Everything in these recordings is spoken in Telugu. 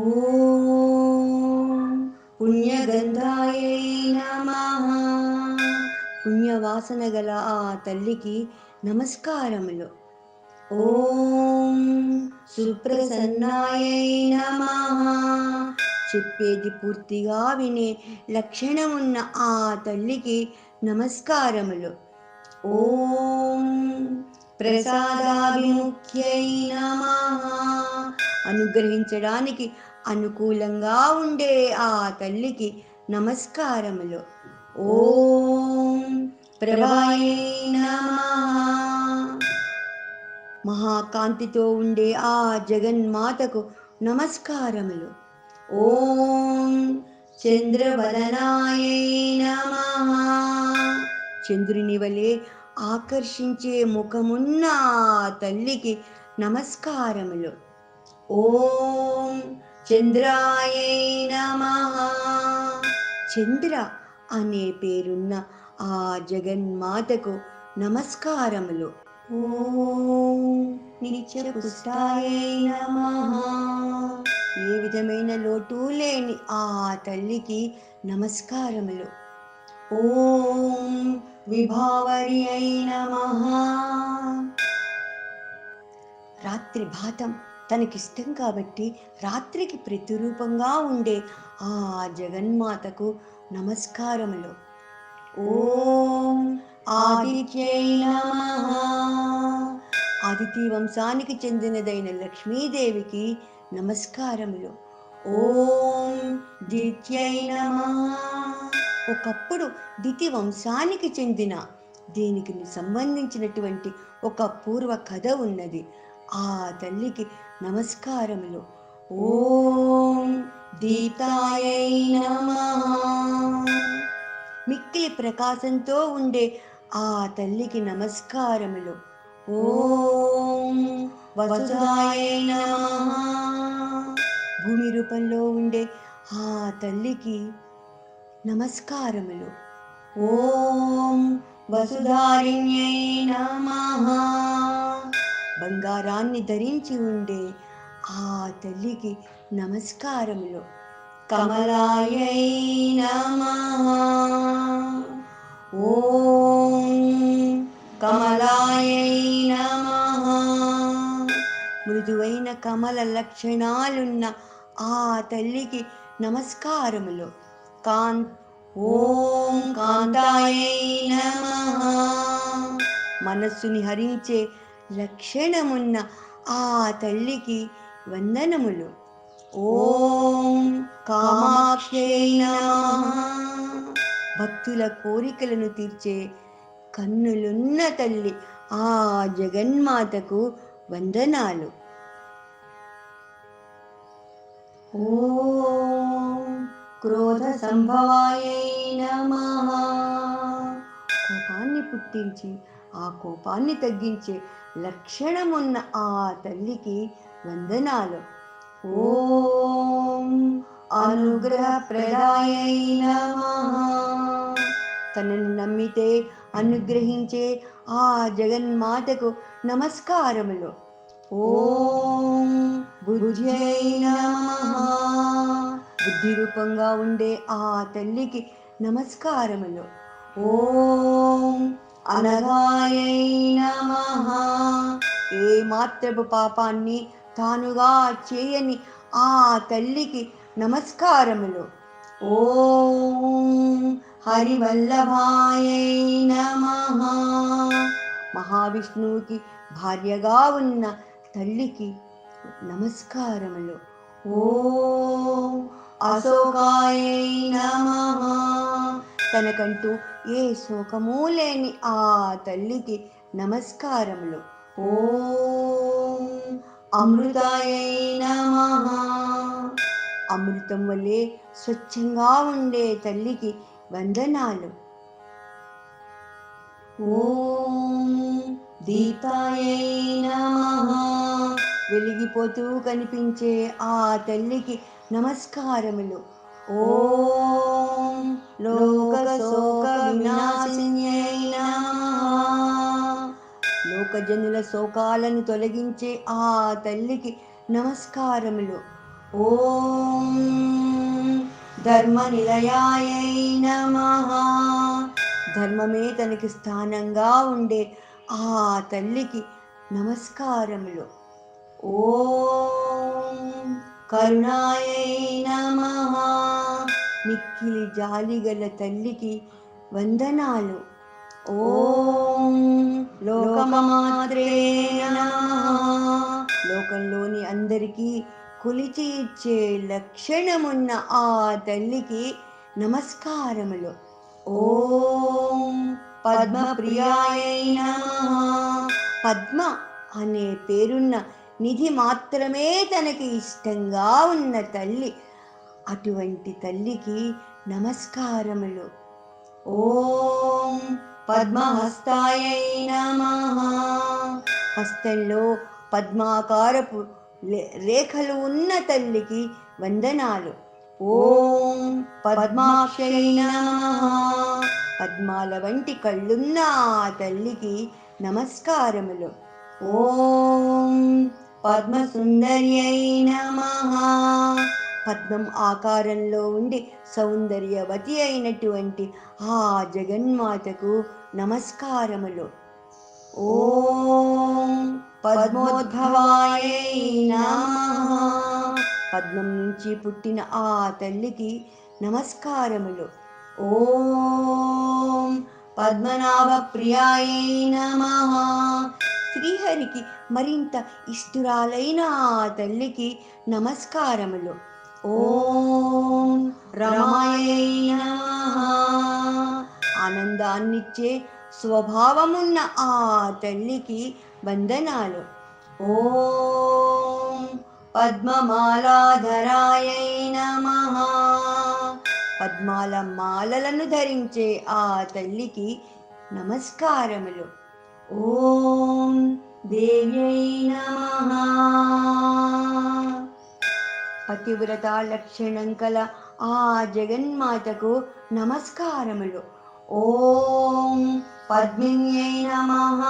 ఓం పుణ్యగంధాయై నమః పుణ్యవాసన గల ఆ తల్లికి నమస్కారములు ఓం సుప్రసన్నాయై నమ చెప్పేది పూర్తిగా వినే లక్షణమున్న ఆ తల్లికి నమస్కారములు ఓం ప్రసాదాభిముఖ్యై నమ అనుగ్రహించడానికి అనుకూలంగా ఉండే ఆ తల్లికి నమస్కారములు. ఓం ప్రభాయై మహాకాంతితో ఉండే ఆ జగన్మాతకు నమస్కారములు. ఓం చంద్రవదనాయ నమ. చంద్రుని వలె ఆకర్షించే ముఖమున్న ఆ తల్లికి నమస్కారములు. ఓం చంద్రాయై నమ చంద్ర అనే పేరున్న ఆ జగన్మాతకు నమస్కారములు. నిత్య పుష్టాయై ఏ విధమైన లోటు లేని ఆ తల్లికి నమస్కారములు. ఓం విభావరి అయిన రాత్రి భాతం తనకిష్టం కాబట్టి రాత్రికి ప్రతిరూపంగా ఉండే ఆ జగన్మాతకు నమస్కారములు. ఓం ఆదిత్యై ఆదిత్య వంశానికి చెందినదైన లక్ష్మీదేవికి నమస్కారములు. ఓం దిత్యై ఒకప్పుడు దితి వంశానికి చెందిన దీనికి సంబంధించినటువంటి ఒక పూర్వ కథ ఉన్నది. ఆ తల్లికి నమస్కారములు. ఓం దీతాయై నమః. మిక్కిలి ప్రకాశంతో ఉండే ఆ తల్లికి నమస్కారములు. ఓం వసుధాయై నమః. భూమి రూపంలో ఉండే ఆ తల్లికి నమస్కారములు. ఓం వసుధారిణ్యై నమః. బంగారాన్ని ధరించి ఉండే ఆ తల్లికి నమస్కారములు. కమలాయై నమః. ఓం కమలాయై మృదువైన కమల లక్షణాలున్న ఆ తల్లికి నమస్కారములు. కాన్ ఓం కాంతాయై మనస్సుని హరించే లక్షణమున్న ఆ తల్లికి వందనములు. ఓం కామాక్షై భక్తుల కోరికలను తీర్చే కన్నులున్న తల్లి ఆ జగన్మాతకు వందనాలు. ఓం క్రోధ సంభవాయ నమ. కోపాన్ని పుట్టించి ఆ కోపాన్ని తగ్గించే లక్షణమున్న ఆ తల్లికి వందనాలు. ఓం అనుగ్రహ ప్రదాయై తనను నమ్మితే అనుగ్రహించే ఆ జగన్మాతకు నమస్కారములు. ఓం బుద్ధ్యై బుద్ధి రూపంగా ఉండే ఆ తల్లికి నమస్కారములు. ఓం అనగాయై నమ ఏ మాత్రపు పాపాన్ని తానుగా చేయని ఆ తల్లికి నమస్కారములు. ఓం హరివల్లభాయై నమ మహావిష్ణువుకి భార్యగా ఉన్న తల్లికి నమస్కారములు. ఓం అశోకాయై నమ తనకంటూ ఏ శోకమూ లేని ఆ తల్లికి నమస్కారములు. ఓం అమృతాయై అమృతం వల్లే స్వచ్ఛంగా ఉండే తల్లికి వందనాలు. ఓం దీపాయై వెలిగిపోతూ కనిపించే ఆ తల్లికి నమస్కారములు. ఓం లోక శోక లోకజనుల శోకాలను తొలగించే ఆ తల్లికి నమస్కారములు. ఓం ధర్మ నిలయాయై నమ। ధర్మమే తనకి స్థానంగా ఉండే ఆ తల్లికి నమస్కారములు. ఓం కరుణాయై నమహా మిక్కిలి జాలిగల తల్లికి వందనాలు. ఓం లోకమాత్రే లోకంలోని అందరికీ కొలిచి ఇచ్చే లక్షణమున్న ఆ తల్లికి నమస్కారములు. ఓం పద్మప్రియాయై నమః. పద్మ అనే పేరున్న నిధి మాత్రమే తనకి ఇష్టంగా ఉన్న తల్లి అటువంటి తల్లికి నమస్కారములు. ఓం పద్మహస్తాయై నమః. హస్తంలో పద్మాకారపు రేఖలు ఉన్న తల్లికి వందనాలు. ఓం పద్మాక్షై నమః. పద్మాల వంటి కళ్ళున్న ఆ తల్లికి నమస్కారములు. ఓం పద్మసుందర్యై నమః. పద్మం ఆకారంలో ఉండి సౌందర్యవతి అయినటువంటి ఆ జగన్మాతకు నమస్కారములు. ఓం పద్మోద్భవాయై పద్మం నుంచి పుట్టిన ఆ తల్లికి నమస్కారములు. ఓం పద్మనాభ ప్రియాయ నమ. శ్రీహరికి మరింత ఇష్టురాలైన ఆ తల్లికి నమస్కారములు. ఓం రమాయై ఆనందాన్నిచ్చే స్వభావమున్న ఆ తల్లికి వందనాలు. ఓం పద్మమాలాధరాయై నమ. పద్మాల మాలలను ధరించే ఆ తల్లికి నమస్కారములు. ఓం దేవ్యై నమ. పతివ్రత లక్షణం కల ఆ జగన్మాతకు నమస్కారములు. ఓం పద్మిన్యై నమ.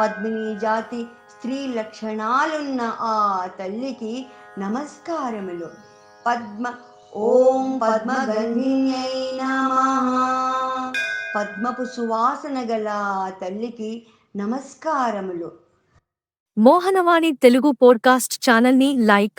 పద్మిని జాతి స్త్రీ లక్షణాలున్న ఆ తల్లికి నమస్కారములు. పద్మ ఓం పద్మగంధిన్యై నమ. పద్మపు సువాసన గల తల్లికి నమస్కారములు. మోహనవాణి తెలుగు పోడ్కాస్ట్ ఛానల్ని లైక్